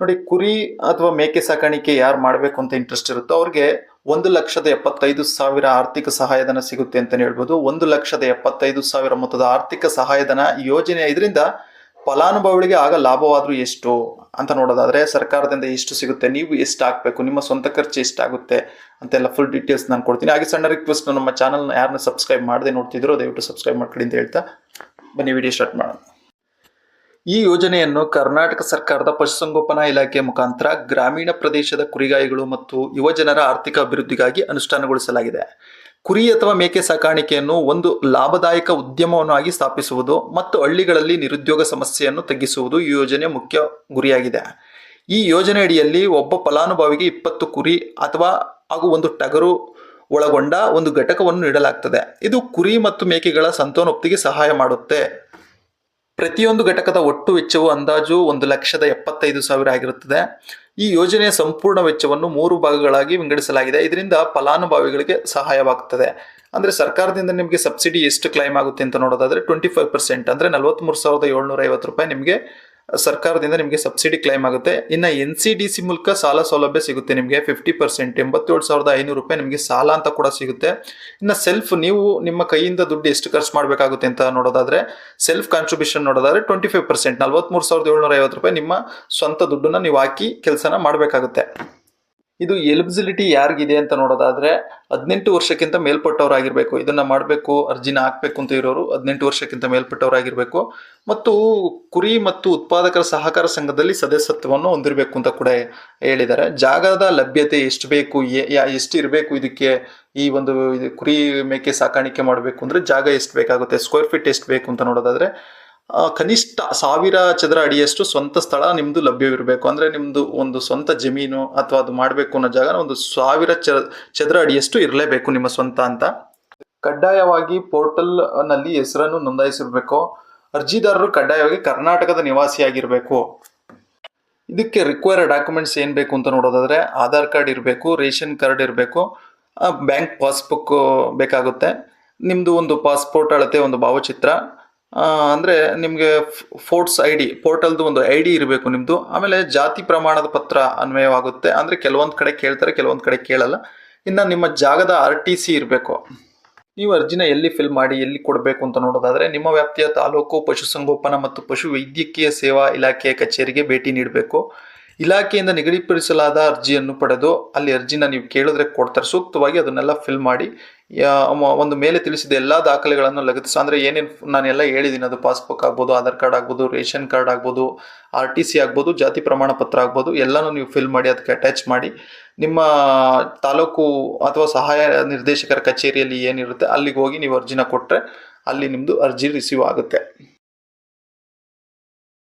ನೋಡಿ, ಕುರಿ ಅಥವಾ ಮೇಕೆ ಸಾಕಾಣಿಕೆ ಯಾರು ಮಾಡಬೇಕು ಅಂತ ಇಂಟ್ರೆಸ್ಟ್ ಇರುತ್ತೋ ಅವ್ರಿಗೆ ಒಂದು ಲಕ್ಷದ ಎಪ್ಪತ್ತೈದು ಸಾವಿರ ಆರ್ಥಿಕ ಸಹಾಯಧನ ಸಿಗುತ್ತೆ ಅಂತಲೇ ಹೇಳ್ಬೋದು. ಒಂದು ಲಕ್ಷದ ಎಪ್ಪತ್ತೈದು ಸಾವಿರ ಮೊತ್ತದ ಆರ್ಥಿಕ ಸಹಾಯಧನ ಯೋಜನೆ ಇದರಿಂದ ಫಲಾನುಭವಿಗಳಿಗೆ ಆಗ ಲಾಭವಾದರೂ ಎಷ್ಟು ಅಂತ ನೋಡೋದಾದರೆ, ಸರ್ಕಾರದಿಂದ ಎಷ್ಟು ಸಿಗುತ್ತೆ, ನೀವು ಎಷ್ಟು ಹಾಕಬೇಕು, ನಿಮ್ಮ ಸ್ವಂತ ಖರ್ಚು ಎಷ್ಟಾಗುತ್ತೆ ಅಂತೆಲ್ಲ ಫುಲ್ ಡೀಟೇಲ್ಸ್ ನಾನು ಕೊಡ್ತೀನಿ. ಹಾಗೆ ಸಣ್ಣ ರಿಕ್ವೆಸ್ಟ್ ನಮ್ಮ ಚಾನಲ್ನ ಯಾರನ್ನ ಸಬ್ಸ್ಕ್ರೈಬ್ ಮಾಡದೆ ನೋಡ್ತಿದ್ರು ದಯವಿಟ್ಟು ಸಬ್ಸ್ಕ್ರೈಬ್ ಮಾಡ್ಕೊಳ್ಳಿ ಅಂತ ಹೇಳ್ತಾ ಬನ್ನಿ ವಿಡಿಯೋ ಸ್ಟಾರ್ಟ್ ಮಾಡೋಣ. ಈ ಯೋಜನೆಯನ್ನು ಕರ್ನಾಟಕ ಸರ್ಕಾರದ ಪಶುಸಂಗೋಪನಾ ಇಲಾಖೆಯ ಮುಖಾಂತರ ಗ್ರಾಮೀಣ ಪ್ರದೇಶದ ಕುರಿಗಾಯಿಗಳು ಮತ್ತು ಯುವಜನರ ಆರ್ಥಿಕ ಅಭಿವೃದ್ಧಿಗಾಗಿ ಅನುಷ್ಠಾನಗೊಳಿಸಲಾಗಿದೆ. ಕುರಿ ಅಥವಾ ಮೇಕೆ ಸಾಕಾಣಿಕೆಯನ್ನು ಒಂದು ಲಾಭದಾಯಕ ಉದ್ಯಮವನ್ನಾಗಿ ಸ್ಥಾಪಿಸುವುದು ಮತ್ತು ಹಳ್ಳಿಗಳಲ್ಲಿ ನಿರುದ್ಯೋಗ ಸಮಸ್ಯೆಯನ್ನು ತಗ್ಗಿಸುವುದು ಈ ಯೋಜನೆಯ ಮುಖ್ಯ ಗುರಿಯಾಗಿದೆ. ಈ ಯೋಜನೆಯಡಿಯಲ್ಲಿ ಒಬ್ಬ ಫಲಾನುಭವಿಗೆ ಇಪ್ಪತ್ತು ಕುರಿ ಅಥವಾ ಹಾಗೂ ಒಂದು ಟಗರು ಒಳಗೊಂಡ ಒಂದು ಘಟಕವನ್ನು ನೀಡಲಾಗ್ತದೆ. ಇದು ಕುರಿ ಮತ್ತು ಮೇಕೆಗಳ ಸಂತಾನೋಪ್ತಿಗೆ ಸಹಾಯ ಮಾಡುತ್ತೆ. ಪ್ರತಿಯೊಂದು ಘಟಕದ ಒಟ್ಟು ವೆಚ್ಚವು ಅಂದಾಜು ಒಂದು ಲಕ್ಷದ ಎಪ್ಪತ್ತೈದು ಸಾವಿರ ಆಗಿರುತ್ತದೆ. ಈ ಯೋಜನೆಯ ಸಂಪೂರ್ಣ ವೆಚ್ಚವನ್ನು ಮೂರು ಭಾಗಗಳಾಗಿ ವಿಂಗಡಿಸಲಾಗಿದೆ. ಇದರಿಂದ ಫಲಾನುಭವಿಗಳಿಗೆ ಸಹಾಯವಾಗುತ್ತದೆ. ಅಂದರೆ ಸರ್ಕಾರದಿಂದ ನಿಮಗೆ ಸಬ್ಸಿಡಿ ಎಷ್ಟು ಕ್ಲೈಮ್ ಆಗುತ್ತೆ ಅಂತ ನೋಡೋದಾದ್ರೆ ಟ್ವೆಂಟಿ ಫೈವ್ ಪರ್ಸೆಂಟ್ ಅಂದರೆ ಸಾವಿರದ ಏಳ್ನೂರ ಐವತ್ತು ರೂಪಾಯಿ ನಿಮಗೆ ಸರ್ಕಾರದಿಂದ ನಿಮಗೆ ಸಬ್ಸಿಡಿ ಕ್ಲೈಮ್ ಆಗುತ್ತೆ. ಇನ್ನು ಎನ್ ಸಿ ಡಿ ಸಿ ಮೂಲಕ ಸಾಲ ಸೌಲಭ್ಯ ಸಿಗುತ್ತೆ ನಿಮಗೆ. ಫಿಫ್ಟಿ ಪರ್ಸೆಂಟ್ ಎಂಬತ್ತೇಳು ಸಾವಿರದ ಐನೂರು ರೂಪಾಯಿ ನಿಮಗೆ ಸಾಲ ಅಂತ ಕೂಡ ಸಿಗುತ್ತೆ. ಇನ್ನು ಸೆಲ್ಫ್ ನೀವು ನಿಮ್ಮ ಕೈಯಿಂದ ದುಡ್ಡು ಎಷ್ಟು ಖರ್ಚು ಮಾಡಬೇಕಾಗುತ್ತೆ ಅಂತ ನೋಡೋದಾದ್ರೆ ಸೆಲ್ಫ್ ಕಾಂಟ್ರಿಬ್ಯೂಷನ್ ನೋಡೋದಾದ್ರೆ ಟ್ವೆಂಟಿ ಫೈವ್ ಪರ್ಸೆಂಟ್ ನಲ್ವತ್ಮೂರು ಸಾವಿರದ ಏಳ್ನೂರ ಐವತ್ತು ರೂಪಾಯಿ ನಿಮ್ಮ ಸ್ವಂತ ದುಡ್ಡನ್ನ ನೀವು ಹಾಕಿ ಕೆಲಸನ ಮಾಡಬೇಕಾಗುತ್ತೆ. ಇದು ಎಲಿಜಿಬಿಲಿಟಿ ಯಾರಿಗಿದೆ ಅಂತ ನೋಡೋದಾದ್ರೆ ಹದಿನೆಂಟು ವರ್ಷಕ್ಕಿಂತ ಮೇಲ್ಪಟ್ಟವರಾಗಿರ್ಬೇಕು. ಇದನ್ನ ಮಾಡಬೇಕು, ಅರ್ಜಿನ ಹಾಕ್ಬೇಕು ಅಂತ ಇರೋರು ಹದಿನೆಂಟು ವರ್ಷಕ್ಕಿಂತ ಮೇಲ್ಪಟ್ಟವರಾಗಿರ್ಬೇಕು. ಮತ್ತು ಕುರಿ ಮತ್ತು ಉತ್ಪಾದಕರ ಸಹಕಾರ ಸಂಘದಲ್ಲಿ ಸದಸ್ಯತ್ವವನ್ನು ಹೊಂದಿರಬೇಕು ಅಂತ ಕೂಡ ಹೇಳಿದ್ದಾರೆ. ಜಾಗದ ಲಭ್ಯತೆ ಎಷ್ಟು ಬೇಕು ಎಷ್ಟು ಇರಬೇಕು ಇದಕ್ಕೆ, ಈ ಒಂದು ಕುರಿ ಮೇಕೆ ಸಾಕಾಣಿಕೆ ಮಾಡಬೇಕು ಅಂದ್ರೆ ಜಾಗ ಎಷ್ಟು ಬೇಕಾಗುತ್ತೆ ಸ್ಕ್ವೇರ್ ಫೀಟ್ ಎಷ್ಟು ಬೇಕು ಅಂತ ನೋಡೋದಾದ್ರೆ ಕನಿಷ್ಠ ಸಾವಿರ ಚದರ ಅಡಿಯಷ್ಟು ಸ್ವಂತ ಸ್ಥಳ ನಿಮ್ಮದು ಲಭ್ಯವಿರಬೇಕು. ಅಂದ್ರೆ ನಿಮ್ಮದು ಒಂದು ಸ್ವಂತ ಜಮೀನು ಅಥವಾ ಅದು ಮಾಡಬೇಕು ಅನ್ನೋ ಜಾಗ ಒಂದು ಸಾವಿರ ಚದರ ಅಡಿಯಷ್ಟು ಇರಲೇಬೇಕು ನಿಮ್ಮ ಸ್ವಂತ ಅಂತ. ಕಡ್ಡಾಯವಾಗಿ ಪೋರ್ಟಲ್ನಲ್ಲಿ ಹೆಸರನ್ನು ನೋಂದಾಯಿಸಿರ್ಬೇಕು. ಅರ್ಜಿದಾರರು ಕಡ್ಡಾಯವಾಗಿ ಕರ್ನಾಟಕದ ನಿವಾಸಿಯಾಗಿರಬೇಕು. ಇದಕ್ಕೆ ರಿಕ್ವೈರ್ ಡಾಕ್ಯುಮೆಂಟ್ಸ್ ಏನು ಬೇಕು ಅಂತ ನೋಡೋದಾದ್ರೆ ಆಧಾರ್ ಕಾರ್ಡ್ ಇರಬೇಕು, ರೇಷನ್ ಕಾರ್ಡ್ ಇರಬೇಕು ಬ್ಯಾಂಕ್ ಪಾಸ್ಬುಕ್ ಬೇಕಾಗುತ್ತೆ. ನಿಮ್ಮದು ಒಂದು ಪಾಸ್ಪೋರ್ಟ್ ಅಳತೆ, ಒಂದು ಭಾವಚಿತ್ರ ಅಂದ್ರೆ ನಿಮಗೆ ಫೋರ್ಟ್ಸ್ ಐ ಡಿ, ಪೋರ್ಟಲ್ದು ಒಂದು ಐ ಡಿ ಇರಬೇಕು ನಿಮ್ಮದು ಆಮೇಲೆ ಜಾತಿ ಪ್ರಮಾಣದ ಪತ್ರ ಅನ್ವಯವಾಗುತ್ತೆ. ಅಂದರೆ ಕೆಲವೊಂದು ಕಡೆ ಕೇಳ್ತಾರೆ, ಕೆಲವೊಂದು ಕಡೆ ಕೇಳಲ್ಲ. ಇನ್ನು ನಿಮ್ಮ ಜಾಗದ ಆರ್ ಟಿ ಸಿ ಇರಬೇಕು. ನೀವು ಅರ್ಜಿನ ಎಲ್ಲಿ ಫಿಲ್ ಮಾಡಿ, ಎಲ್ಲಿ ಕೊಡಬೇಕು ಅಂತ ನೋಡೋದಾದರೆ ನಿಮ್ಮ ವ್ಯಾಪ್ತಿಯ ತಾಲೂಕು ಪಶುಸಂಗೋಪನಾ ಮತ್ತು ಪಶು ವೈದ್ಯಕೀಯ ಸೇವಾ ಇಲಾಖೆಯ ಕಚೇರಿಗೆ ಭೇಟಿ ನೀಡಬೇಕು. ಇಲಾಖೆಯಿಂದ ನಿಗದಿಪಡಿಸಲಾದ ಅರ್ಜಿಯನ್ನು ಪಡೆದು ಅಲ್ಲಿ ಅರ್ಜಿನ ನೀವು ಕೇಳಿದ್ರೆ ಕೊಡ್ತಾರೆ. ಸೂಕ್ತವಾಗಿ ಅದನ್ನೆಲ್ಲ ಫಿಲ್ ಮಾಡಿ ಒಂದು ಮೇಲೆ ತಿಳಿಸಿದ ಎಲ್ಲ ದಾಖಲೆಗಳನ್ನು ಲಗತ್ತಿಸ. ಅಂದರೆ ಏನೇನು ನಾನೆಲ್ಲ ಹೇಳಿದ್ದೀನಿ ಅದು ಪಾಸ್ಬುಕ್ ಆಗ್ಬೋದು, ಆಧಾರ್ ಕಾರ್ಡ್ ಆಗ್ಬೋದು, ರೇಷನ್ ಕಾರ್ಡ್ ಆಗ್ಬೋದು, ಆರ್ ಟಿ ಸಿ ಆಗ್ಬೋದು, ಜಾತಿ ಪ್ರಮಾಣ ಪತ್ರ ಆಗ್ಬೋದು, ಎಲ್ಲನೂ ನೀವು ಫಿಲ್ ಮಾಡಿ ಅದಕ್ಕೆ ಅಟ್ಯಾಚ್ ಮಾಡಿ. ನಿಮ್ಮ ತಾಲೂಕು ಅಥವಾ ಸಹಾಯ ನಿರ್ದೇಶಕರ ಕಚೇರಿಯಲ್ಲಿ ಏನಿರುತ್ತೆ, ಅಲ್ಲಿಗೆ ಹೋಗಿ ನೀವು ಅರ್ಜಿನ ಕೊಟ್ಟರೆ ಅಲ್ಲಿ ನಿಮ್ಮದು ಅರ್ಜಿ ರಿಸೀವ್ ಆಗುತ್ತೆ.